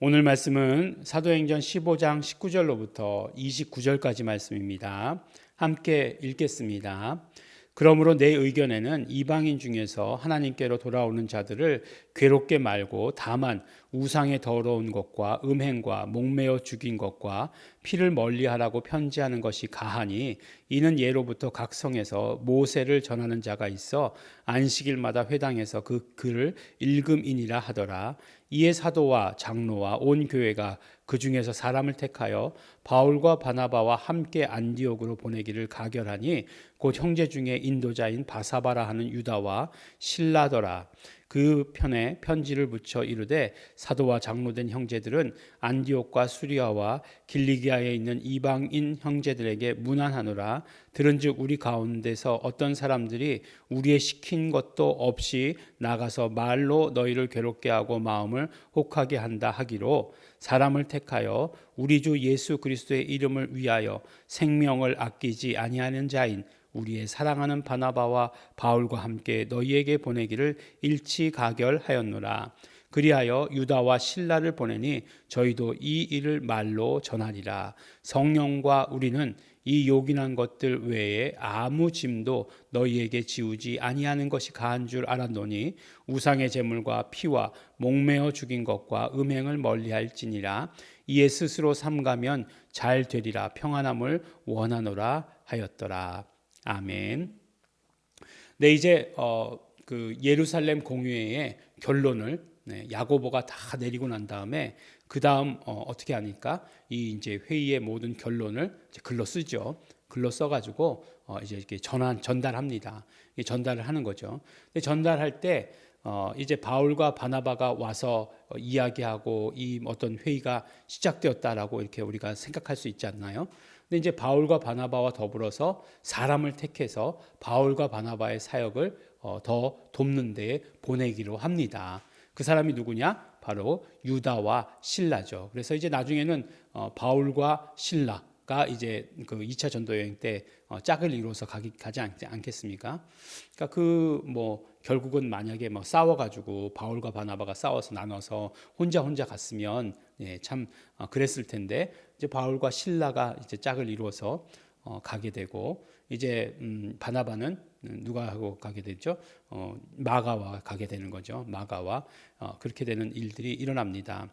오늘 말씀은 사도행전 15장 19절로부터 29절까지 말씀입니다. 함께 읽겠습니다. 그러므로 내 의견에는 이방인 중에서 하나님께로 돌아오는 자들을 괴롭게 말고 다만 우상의 더러운 것과 음행과 목매어 죽인 것과 피를 멀리하라고 편지하는 것이 가하니 이는 예로부터 각 성에서 모세를 전하는 자가 있어 안식일마다 회당에서 그 글을 읽음이니라 하더라. 이에 사도와 장로와 온 교회가 그 중에서 사람을 택하여 바울과 바나바와 함께 안디옥으로 보내기를 가결하니 곧 형제 중에 인도자인 바사바라 하는 유다와 신라더라. 그 편에 편지를 붙여 이르되 사도와 장로된 형제들은 안디옥과 수리아와 길리기아에 있는 이방인 형제들에게 문안하노라. 들은즉 우리 가운데서 어떤 사람들이 우리의 시킨 것도 없이 나가서 말로 너희를 괴롭게 하고 마음을 혹하게 한다 하기로 사람을 택하여 우리 주 예수 그리스도의 이름을 위하여 생명을 아끼지 아니하는 자인 우리의 사랑하는 바나바와 바울과 함께 너희에게 보내기를 일치 가결하였노라. 그리하여 유다와 신라를 보내니 저희도 이 일을 말로 전하리라. 성령과 우리는 이 요긴한 것들 외에 아무 짐도 너희에게 지우지 아니하는 것이 가한 줄 알았노니 우상의 제물과 피와 목매어 죽인 것과 음행을 멀리할지니라 이에 스스로 삼가면 잘 되리라 평안함을 원하노라 하였더라. 아멘. 네 이제 어, 그 예루살렘 공유회의 결론을 네, 야고보가 다 내리고 난 다음에 그 다음 어, 어떻게 하니까 이 이제 회의의 모든 결론을 글로 쓰죠. 글로 써가지고 어, 이제 이렇게 전환 전달합니다. 전달을 하는 거죠. 근데 전달할 때 어, 이제 바울과 바나바가 와서 어, 이야기하고 이 어떤 회의가 시작되었다라고 이렇게 우리가 생각할 수 있지 않나요? 근데 이제 바울과 바나바와 더불어서 사람을 택해서 바울과 바나바의 사역을 어, 더 돕는 데 보내기로 합니다. 그 사람이 누구냐? 바로 유다와 신라죠. 그래서 이제 나중에는 어, 바울과 신라가 이제 그 2차 전도 여행 때 어, 짝을 이루어서 가기, 가지 않, 않겠습니까? 그러니까 그 뭐 결국은 만약에 뭐 싸워가지고 바울과 바나바가 싸워서 나눠서 혼자 혼자 갔으면 예, 참 어, 그랬을 텐데 이제 바울과 신라가 이제 짝을 이루어서 어, 가게 되고 이제 음, 바나바는 누가 하고 가게 되죠? 어, 마가와 가게 되는 거죠. 마가와 어, 그렇게 되는 일들이 일어납니다.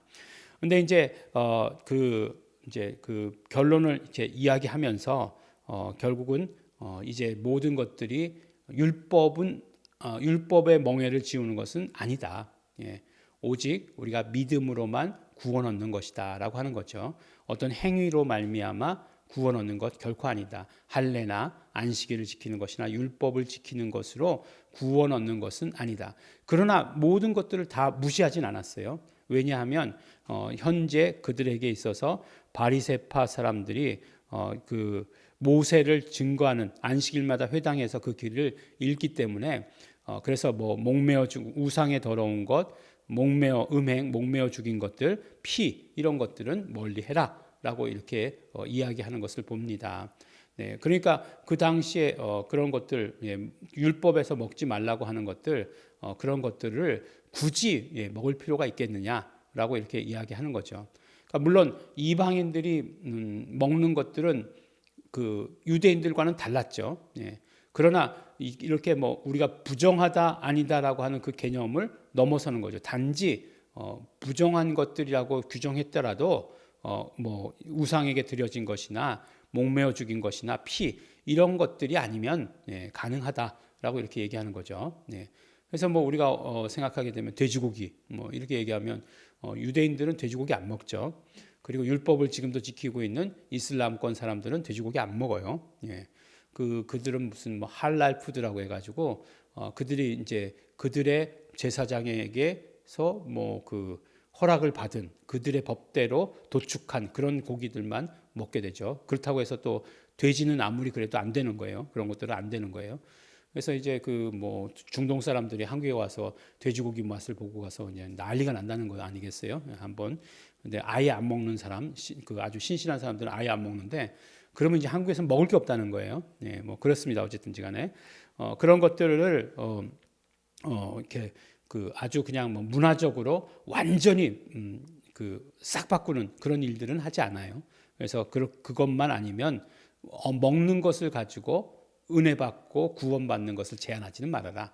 근데 이제 어, 그 이제 그 결론을 이제 이야기하면서 어, 결국은 어, 이제 모든 것들이 율법은 어, 율법의 멍에를 지우는 것은 아니다. 예. 오직 우리가 믿음으로만 구원 얻는 것이다라고 하는 거죠. 어떤 행위로 말미암아 구원 얻는 것 결코 아니다. 할례나 안식일을 지키는 것이나 율법을 지키는 것으로 구원 얻는 것은 아니다. 그러나 모든 것들을 다 무시하진 않았어요. 왜냐하면 어, 현재 그들에게 있어서 바리세파 사람들이 어, 그 모세를 증거하는 안식일마다 회당에서 그 길을 읽기 때문에 어, 그래서 뭐 목매어 우상에 더러운 것, 목매어 음행, 목매어 죽인 것들, 피 이런 것들은 멀리 해라 라고 이렇게 어, 이야기하는 것을 봅니다. 네, 그러니까 그 당시에 어, 그런 것들 예, 율법에서 먹지 말라고 하는 것들 어, 그런 것들을 굳이 예, 먹을 필요가 있겠느냐라고 이렇게 이야기하는 거죠. 그러니까 물론 이방인들이 음, 먹는 것들은 그 유대인들과는 달랐죠. 예. 그러나 이렇게 뭐 우리가 부정하다 아니다라고 하는 그 개념을 넘어서는 거죠. 단지 어, 부정한 것들이라고 규정했더라도 어, 뭐 우상에게 드려진 것이나 목매어 죽인 것이나 피 이런 것들이 아니면 예, 가능하다라고 이렇게 얘기하는 거죠. 예. 그래서 뭐 우리가 어, 생각하게 되면 돼지고기 뭐 이렇게 얘기하면 어, 유대인들은 돼지고기 안 먹죠. 그리고 율법을 지금도 지키고 있는 이슬람권 사람들은 돼지고기 안 먹어요. 예. 그 그들은 무슨 뭐 할랄 푸드라고 해가지고 어, 그들이 이제 그들의 제사장에게서 뭐그 허락을 받은 그들의 법대로 도축한 그런 고기들만 먹게 되죠. 그렇다고 해서 또 돼지는 아무리 그래도 안 되는 거예요. 그런 것들은 안 되는 거예요. 그래서 이제 그 뭐 중동 사람들이 한국에 와서 돼지고기 맛을 보고 가서 이제 난리가 난다는 거 아니겠어요? 한번 근데 아예 안 먹는 사람, 그 아주 신실한 사람들은 아예 안 먹는데 그러면 이제 한국에서 먹을 게 없다는 거예요. 예, 뭐 그렇습니다. 어쨌든지간에 어, 그런 것들을 어, 어, 이렇게 그 아주 그냥 뭐 문화적으로 완전히 음, 그싹 바꾸는 그런 일들은 하지 않아요. 그래서 그, 그것만 아니면 어, 먹는 것을 가지고 은혜 받고 구원받는 것을 제한하지는 말아라.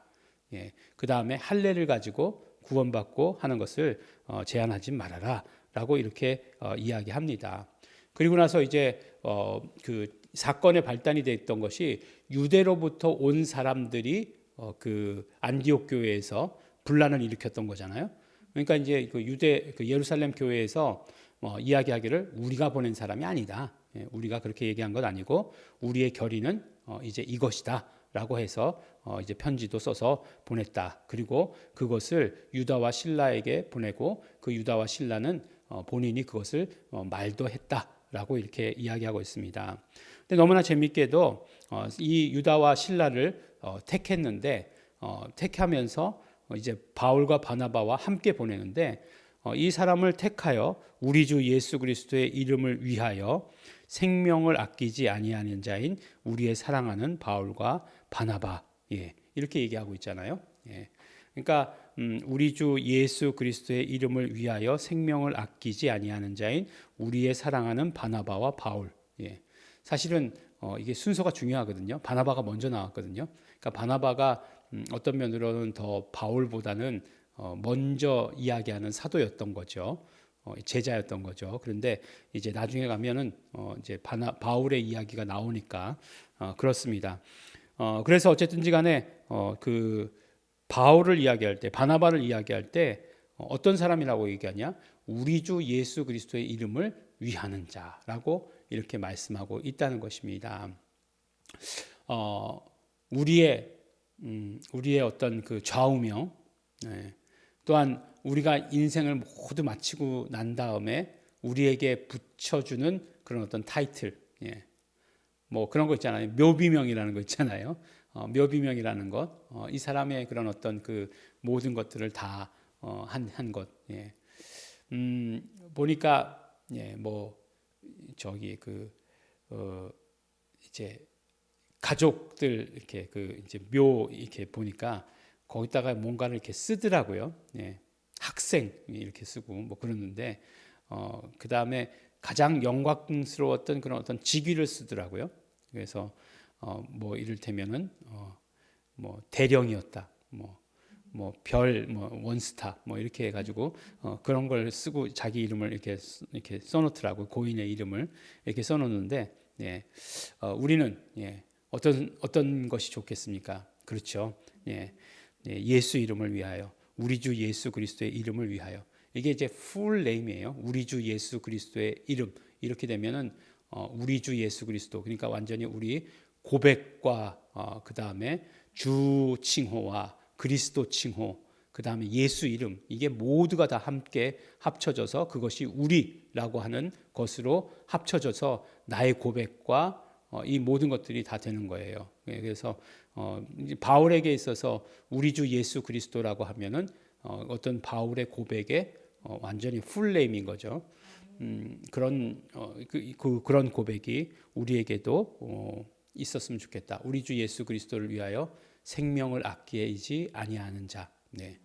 예. 그 다음에 할례를 가지고 구원받고 하는 것을 어, 제한하지 말아라. 라고 이렇게 어, 이야기합니다. 그리고 나서 이제 어, 그 사건의 발단이 됐던 것이 유대로부터 온 사람들이 어, 그 안디옥 교회에서 분란을 일으켰던 거잖아요. 그러니까 이제 그 유대 그 예루살렘 교회에서 뭐 이야기하기를 우리가 보낸 사람이 아니다. 예, 우리가 그렇게 얘기한 건 아니고 우리의 결의는 어, 이제 이것이다 라고 해서 어, 이제 편지도 써서 보냈다. 그리고 그것을 유다와 신라에게 보내고 그 유다와 신라는 어, 본인이 그것을 어, 말도 했다 라고 이렇게 이야기하고 있습니다. 근데 너무나 재밌게도 어, 이 유다와 신라를 어, 택했는데 어, 택하면서 어, 이제 바울과 바나바와 함께 보내는데 어, 이 사람을 택하여 우리 주 예수 그리스도의 이름을 위하여 생명을 아끼지 아니하는 자인 우리의 사랑하는 바울과 바나바 예, 이렇게 얘기하고 있잖아요. 예. 그러니까 음, 우리 주 예수 그리스도의 이름을 위하여 생명을 아끼지 아니하는 자인 우리의 사랑하는 바나바와 바울. 예. 사실은 어, 이게 순서가 중요하거든요. 바나바가 먼저 나왔거든요. 그러니까 바나바가 음, 어떤 면으로는 더 바울보다는 어, 먼저 이야기하는 사도였던 거죠. 어, 제자였던 거죠. 그런데 이제 나중에 가면은 어, 이제 바울의 이야기가 나오니까 어, 그렇습니다. 어, 그래서 어쨌든지 간에 어, 그 바울을 이야기할 때 바나바를 이야기할 때 어, 어떤 사람이라고 얘기하냐? 우리 주 예수 그리스도의 이름을 위하는 자라고 이렇게 말씀하고 있다는 것입니다. 어, 우리의 음, 우리의 어떤 그 좌우명, 네. 또한 우리가 인생을 모두 마치고 난 다음에 우리에게 붙여주는 그런 어떤 타이틀, 예. 뭐 그런 거 있잖아요. 묘비명이라는 거 있잖아요. 어, 묘비명이라는 것, 어, 이 사람의 그런 어떤 그 모든 것들을 다한 어. 예. 음, 보니까 예, 뭐 저기 그 어, 이제 가족들 이렇게 그 이제 묘 이렇게 보니까 거기다가 뭔가를 이렇게 쓰더라고요. 예. 학생 이렇게 쓰고 뭐 그러는데 어, 그 다음에 가장 영광스러웠던 그런 어떤 직위를 쓰더라고요. 그래서 어, 뭐 이를테면은 어, 뭐 대령이었다. 뭐 뭐 별, 뭐 원스타, 뭐 이렇게 해가지고 어, 그런 걸 쓰고 자기 이름을 이렇게 이렇게 써놓더라고 요 고인의 이름을 이렇게 써놓는데, 예, 어, 우리는 예, 어떤 어떤 것이 좋겠습니까? 그렇죠. 예, 예, 예수 이름을 위하여 우리 주 예수 그리스도의 이름을 위하여 이게 이제 풀 네임이에요. 우리 주 예수 그리스도의 이름 이렇게 되면은 어, 우리 주 예수 그리스도 그러니까 완전히 우리 고백과 어, 그 다음에 주 칭호와 그리스도 칭호 그 다음에 예수 이름 이게 모두가 다 함께 합쳐져서 그것이 우리라고 하는 것으로 합쳐져서 나의 고백과 어, 이 모든 것들이 다 되는 거예요. 예, 그래서 어, 바울에게 있어서 우리 주 예수 그리스도라고 하면은 어, 어떤 바울의 고백에 어, 완전히 풀네임인 거죠. 음, 그런 어, 그, 그, 그런 고백이 우리에게도 어, 있었으면 좋겠다. 우리 주 예수 그리스도를 위하여 생명을 아끼지 아니하는 자. 네.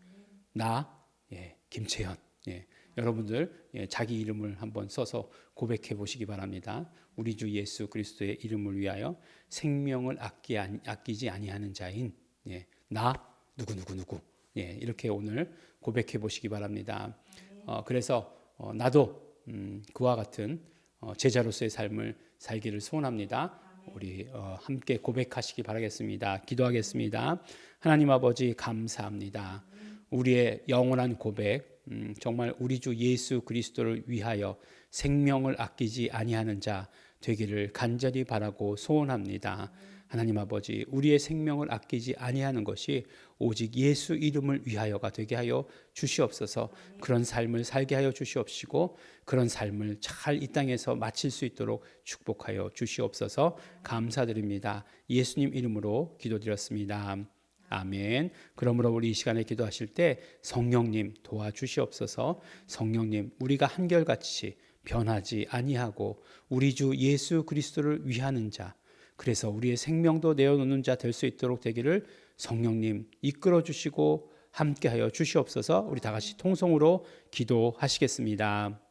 나 예, 김채현. 예. 여러분들 예, 자기 이름을 한번 써서 고백해 보시기 바랍니다. 우리 주 예수 그리스도의 이름을 위하여 생명을 아끼, 아끼지 아니하는 자인 예, 나 누구 누구 누구 예, 이렇게 오늘 고백해 보시기 바랍니다. 어, 그래서 어, 나도 음, 그와 같은 어, 제자로서의 삶을 살기를 소원합니다. 우리 어, 함께 고백하시기 바라겠습니다. 기도하겠습니다. 하나님 아버지 감사합니다. 우리의 영원한 고백, 음, 정말 우리 주 예수 그리스도를 위하여 생명을 아끼지 아니하는 자 되기를 간절히 바라고 소원합니다. 하나님 아버지, 우리의 생명을 아끼지 아니하는 것이 오직 예수 이름을 위하여가 되게 하여 주시옵소서. 그런 삶을 살게 하여 주시옵시고 그런 삶을 잘 이 땅에서 마칠 수 있도록 축복하여 주시옵소서. 감사드립니다. 예수님 이름으로 기도드렸습니다. 아멘. 그러므로 우리 이 시간에 기도하실 때 성령님 도와주시옵소서. 성령님 우리가 한결같이 변하지 아니하고 우리 주 예수 그리스도를 위하는 자 그래서 우리의 생명도 내어놓는 자 될 수 있도록 되기를 성령님 이끌어 주시고 함께하여 주시옵소서. 우리 다 같이 통성으로 기도하시겠습니다.